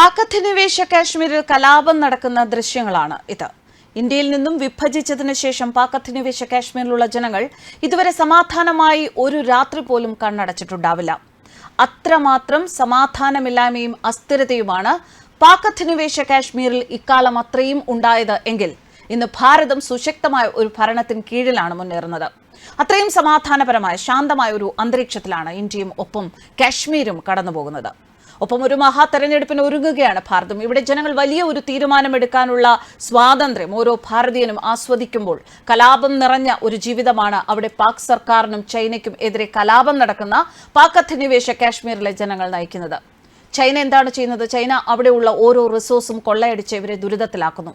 പാക് അധിനിവേശ കാശ്മീരിൽ കലാപം നടക്കുന്ന ദൃശ്യങ്ങളാണ് ഇത്. ഇന്ത്യയിൽ നിന്നും വിഭജിച്ചതിനു ശേഷം പാക് അധിനിവേശ കാശ്മീരിലുള്ള ജനങ്ങൾ ഇതുവരെ സമാധാനമായി ഒരു രാത്രി പോലും കണ്ണടച്ചിട്ടുണ്ടാവില്ല. അത്രമാത്രം സമാധാനമില്ലായ്മയും അസ്ഥിരതയുമാണ് പാക് അധിനിവേശ കാശ്മീരിൽ ഇക്കാലം അത്രയും ഉണ്ടായത് എങ്കിൽ ഇന്ന് ഭാരതം സുശക്തമായ ഒരു ഭരണത്തിന് കീഴിലാണ് മുന്നേറുന്നത്. അത്രയും സമാധാനപരമായ ശാന്തമായ ഒരു അന്തരീക്ഷത്തിലാണ് ഇന്ത്യയും ഒപ്പം കാശ്മീരും കടന്നുപോകുന്നത്. ഒപ്പം ഒരു മഹാ തെരഞ്ഞെടുപ്പിന് ഒരുങ്ങുകയാണ് ഭാരതം. ഇവിടെ ജനങ്ങൾ വലിയ ഒരു തീരുമാനമെടുക്കാനുള്ള സ്വാതന്ത്ര്യം ഓരോ ഭാരതീയനും ആസ്വദിക്കുമ്പോൾ കലാപം നിറഞ്ഞ ഒരു ജീവിതമാണ് അവിടെ പാക് സർക്കാരിനും ചൈനയ്ക്കും എതിരെ കലാപം നടക്കുന്ന പാക് അധിനിവേശ കാശ്മീരിലെ ജനങ്ങൾ നയിക്കുന്നത്. ചൈന എന്താണ് ചെയ്യുന്നത്? ചൈന അവിടെയുള്ള ഓരോ റിസോഴ്സും കൊള്ളയടിച്ച് ഇവരെ ദുരിതത്തിലാക്കുന്നു.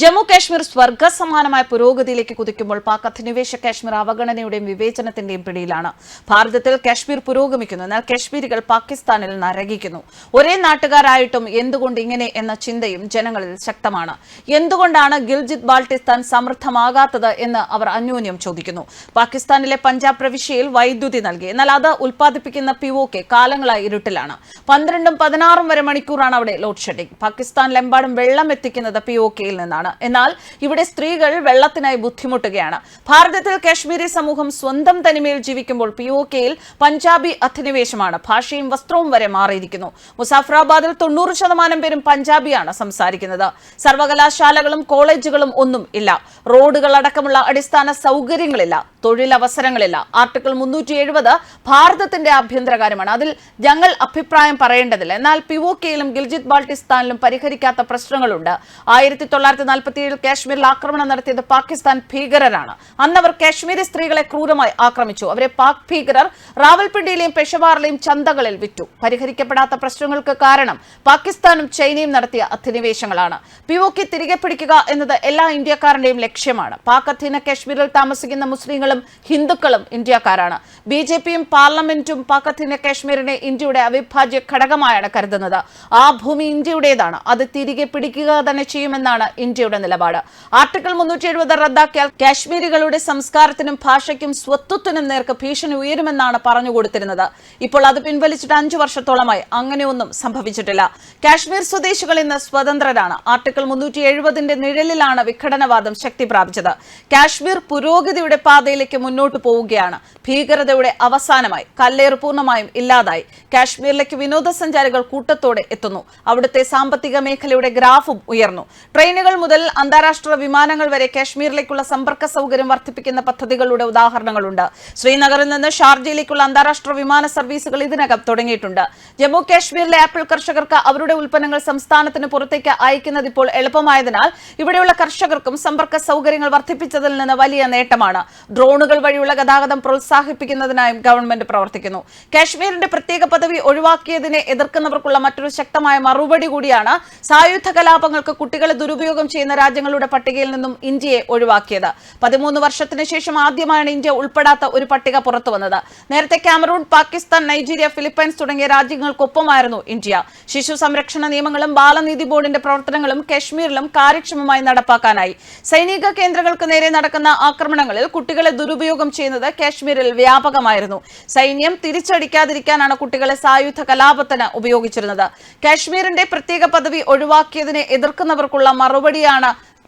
ജമ്മു കാശ്മീർ സ്വർഗസമാനമായ പുരോഗതിയിലേക്ക് കുതിക്കുമ്പോൾ പാക് അധിനിവേശ കാശ്മീർ അവഗണനയുടെയും വിവേചനത്തിന്റെയും പിടിയിലാണ്. ഭാരതത്തിൽ കാശ്മീർ പുരോഗമിക്കുന്നു. എന്നാൽ കാശ്മീരികൾ പാകിസ്ഥാനിൽ നരകിക്കുന്നു. ഒരേ നാട്ടുകാരായിട്ടും എന്തുകൊണ്ട് ഇങ്ങനെ എന്ന ചിന്തയും ജനങ്ങളിൽ ശക്തമാണ്. എന്തുകൊണ്ടാണ് ഗിൽജിത് ബാൾട്ടിസ്ഥാൻ സമൃദ്ധമാകാത്തത് എന്ന് അവർ അന്യോന്യം ചോദിക്കുന്നു. പാകിസ്ഥാനിലെ പഞ്ചാബ് പ്രവിശ്യയിൽ വൈദ്യുതി നൽകി. എന്നാൽ അത് ഉൽപ്പാദിപ്പിക്കുന്ന പി ഒ കെ കാലങ്ങളായി ഇരുട്ടിലാണ്. പന്ത്രണ്ടും പതിനാറും വരെ മണിക്കൂറാണ് അവിടെ ലോഡ് ഷെഡിംഗ് പാകിസ്ഥാനിലെമ്പാടും വെള്ളം എത്തിക്കുന്നത് പി ഒ കെയിൽ നിന്നാണ്. എന്നാൽ ഇവിടെ സ്ത്രീകൾ വെള്ളത്തിനായി ബുദ്ധിമുട്ടുകയാണ്. ഭാരതത്തിൽ കാശ്മീരി സമൂഹം സ്വന്തം തനിമയിൽ ജീവിക്കുമ്പോൾ പി ഒ കെയിൽ പഞ്ചാബി അധിനിവേശമാണ്. ഭാഷയും വസ്ത്രവും വരെ മാറിയിരിക്കുന്നു. മുസാഫറാബാദിൽ തൊണ്ണൂറ് ശതമാനം പേരും പഞ്ചാബിയാണ് സംസാരിക്കുന്നത്. സർവകലാശാലകളും കോളേജുകളും ഒന്നും ഇല്ല. റോഡുകൾ അടക്കമുള്ള അടിസ്ഥാന സൗകര്യങ്ങളില്ല. തൊഴിലവസരങ്ങളില്ല. ആർട്ടിക്കിൾ മുന്നൂറ്റി എഴുപത് ഭാരതത്തിന്റെ ആഭ്യന്തര കാര്യമാണ് അതിൽ ഞങ്ങൾ അഭിപ്രായം പറയേണ്ടതില്ല. എന്നാൽ പി ഒ കെയിലും ഗിൽജിത് ബാൾട്ടിസ്ഥാനിലും പരിഹരിക്കാത്ത പ്രശ്നങ്ങളുണ്ട്. ആയിരത്തി തൊള്ളായിരത്തി നാൽപ്പത്തിയേഴിൽ കാശ്മീരിൽ ആക്രമണം നടത്തിയത് പാകിസ്ഥാൻ ഭീകരരാണ്. അന്ന് അവർ കാശ്മീരി സ്ത്രീകളെ ക്രൂരമായി ആക്രമിച്ചു. അവരെ പാക് ഭീകരർ റാവൽപിണ്ടിയിലെയും പെഷവാറിലെയും ചന്തകളിൽ വിറ്റു. പരിഹരിക്കപ്പെടാത്ത പ്രശ്നങ്ങൾക്ക് കാരണം പാകിസ്ഥാനും ചൈനയും നടത്തിയ അധിനിവേശങ്ങളാണ്. പി ഒ കെ തിരികെ പിടിക്കുക എന്നത് എല്ലാ ഇന്ത്യക്കാരന്റെയും ലക്ഷ്യമാണ്. പാക് അധീന കാശ്മീരിൽ താമസിക്കുന്ന മുസ്ലിങ്ങളും ഹിന്ദുക്കളും ഇന്ത്യക്കാരാണ്. ബി ജെ പിയും പാർലമെന്റും പാക് അധീന കാശ്മീരിനെ ഇന്ത്യയുടെ അവിഭാജ്യ ഘടകമായാണ് കരുതുന്നത്. ആ ഭൂമി ഇന്ത്യയുടേതാണ്. അത് തിരികെ പിടിക്കുക തന്നെ ചെയ്യുമെന്നാണ് ഇന്ത്യയുടെ നിലപാട്. ആർട്ടിക്കിൾ മുന്നൂറ്റി എഴുപത് റദ്ദാക്കിയാൽ കാശ്മീരികളുടെ സംസ്കാരത്തിനും ഭാഷയ്ക്കും സ്വത്വത്തിനും നേർക്ക് ഭീഷണി ഉയരുമെന്നാണ് പറഞ്ഞുകൊടുത്തിരുന്നത് ഇപ്പോൾ അത് പിൻവലിച്ചിട്ട് അഞ്ചു വർഷത്തോളമായി അങ്ങനെയൊന്നും സംഭവിച്ചിട്ടില്ല. കാശ്മീർ സ്വദേശികൾ ഇന്ന് സ്വതന്ത്രരാണ്. ആർട്ടിക്കിൾ മുന്നൂറ്റി എഴുപതിന്റെ നിഴലിലാണ് വിഘടനവാദം ശക്തി പ്രാപിച്ചത് കാശ്മീർ പുരോഗതിയുടെ പാതയിലേക്ക് മുന്നോട്ട് പോവുകയാണ്. ഭീകരതയുടെ അവസാനമായി കല്ലേറ് പൂർണമായും ഇല്ലാതായി. കാശ്മീരിലേക്ക് വിനോദസഞ്ചാരികൾ കൂട്ടത്തോടെ എത്തുന്നു. അവിടുത്തെ സാമ്പത്തിക മേഖലയുടെ ഗ്രാഫും ഉയർന്നു. ട്രെയിനുകൾ മുതൽ അന്താരാഷ്ട്ര വിമാനങ്ങൾ വരെ കാശ്മീരിലേക്കുള്ള സമ്പർക്ക സൗകര്യം വർദ്ധിപ്പിക്കുന്ന പദ്ധതികളുടെ ഉദാഹരണങ്ങളുണ്ട്. ശ്രീനഗറിൽ നിന്ന് ഷാർജയിലേക്കുള്ള അന്താരാഷ്ട്ര വിമാന സർവീസുകൾ ഇതിനകം തുടങ്ങിയിട്ടുണ്ട്. ജമ്മു കാശ്മീരിലെ ആപ്പിൾ കർഷകർക്ക് അവരുടെ ഉൽപ്പന്നങ്ങൾ സംസ്ഥാനത്തിന് പുറത്തേക്ക് അയക്കുന്നത് ഇപ്പോൾ എളുപ്പമായതിനാൽ ഇവിടെയുള്ള കർഷകർക്കും സമ്പർക്ക സൗകര്യങ്ങൾ വർദ്ധിപ്പിച്ചതിൽ നിന്ന് വലിയ നേട്ടമാണ്. ഡ്രോണുകൾ വഴിയുള്ള ഗതാഗതം പ്രോത്സാഹിപ്പിക്കുന്നതിനായും ഗവൺമെന്റ് പ്രവർത്തിക്കുന്നു. കാശ്മീരിന്റെ പ്രത്യേക പദവി ഒഴിവാക്കിയതിനെ എതിർക്കുന്നവർക്കുള്ള മറ്റൊരു ശക്തമായ മറുപടി കൂടിയാണ് സായുധ കലാപങ്ങൾക്ക് കുട്ടികളെ ദുരുപയോഗം ചെയ്യുന്ന രാജ്യങ്ങളുടെ പട്ടികയിൽ നിന്നും ഇന്ത്യയെ ഒഴിവാക്കിയത്. പതിമൂന്ന് വർഷത്തിന് ശേഷം ആദ്യമാണ് ഇന്ത്യ ഉൾപ്പെടാത്ത ഒരു പട്ടിക പുറത്തു വന്നത് നേരത്തെ കാമറൂൺ പാകിസ്ഥാൻ നൈജീരിയ ഫിലിപ്പൈൻസ് തുടങ്ങിയ രാജ്യങ്ങൾക്കൊപ്പമായിരുന്നു ഇന്ത്യ. ശിശു സംരക്ഷണ നിയമങ്ങളും ബാലനീതി ബോർഡിന്റെ പ്രവർത്തനങ്ങളും കശ്മീരിലും കാര്യക്ഷമമായി നടപ്പാക്കാനായി. സൈനിക കേന്ദ്രങ്ങൾക്ക് നേരെ നടക്കുന്ന ആക്രമണങ്ങളിൽ കുട്ടികളെ ദുരുപയോഗം ചെയ്യുന്നത് കാശ്മീരിൽ വ്യാപകമായിരുന്നു. സൈന്യം തിരിച്ചടിക്കാതിരിക്കാനാണ് കുട്ടികളെ സായുധ കലാപത്തിന് ഉപയോഗിച്ചിരുന്നത്. കാശ്മീരിന്റെ പ്രത്യേക പദവി ഒഴിവാക്കിയതിനെ എതിർക്കുന്നവർക്കുള്ള മറുപടിയാണ്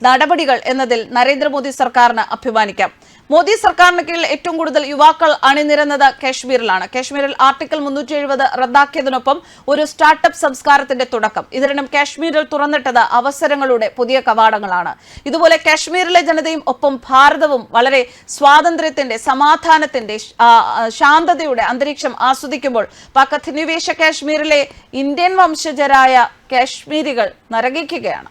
നടപടികൾ എന്നതിൽ നരേന്ദ്രമോദി സർക്കാരിന് അഭിമാനിക്കാം. മോദി സർക്കാരിന് കീഴിൽ ഏറ്റവും കൂടുതൽ യുവാക്കൾ അണിനിരന്നത് കാശ്മീരിലാണ്. കാശ്മീരിൽ ആർട്ടിക്കിൾ മുന്നൂറ്റി എഴുപത് റദ്ദാക്കിയതിനൊപ്പം ഒരു സ്റ്റാർട്ടപ്പ് സംസ്കാരത്തിന്റെ തുടക്കം. ഇതിനും കാശ്മീരിൽ തുറന്നിട്ടത് അവസരങ്ങളുടെ പുതിയ കവാടങ്ങളാണ്. ഇതുപോലെ കാശ്മീരിലെ ജനതയും ഒപ്പം ഭാരതവും വളരെ സ്വാതന്ത്ര്യത്തിന്റെ സമാധാനത്തിന്റെ ശാന്തതയുടെ അന്തരീക്ഷം ആസ്വദിക്കുമ്പോൾ പാക് അധിനിവേശ കാശ്മീരിലെ ഇന്ത്യൻ വംശജരായ കാശ്മീരികൾ നരകിക്കുകയാണ്.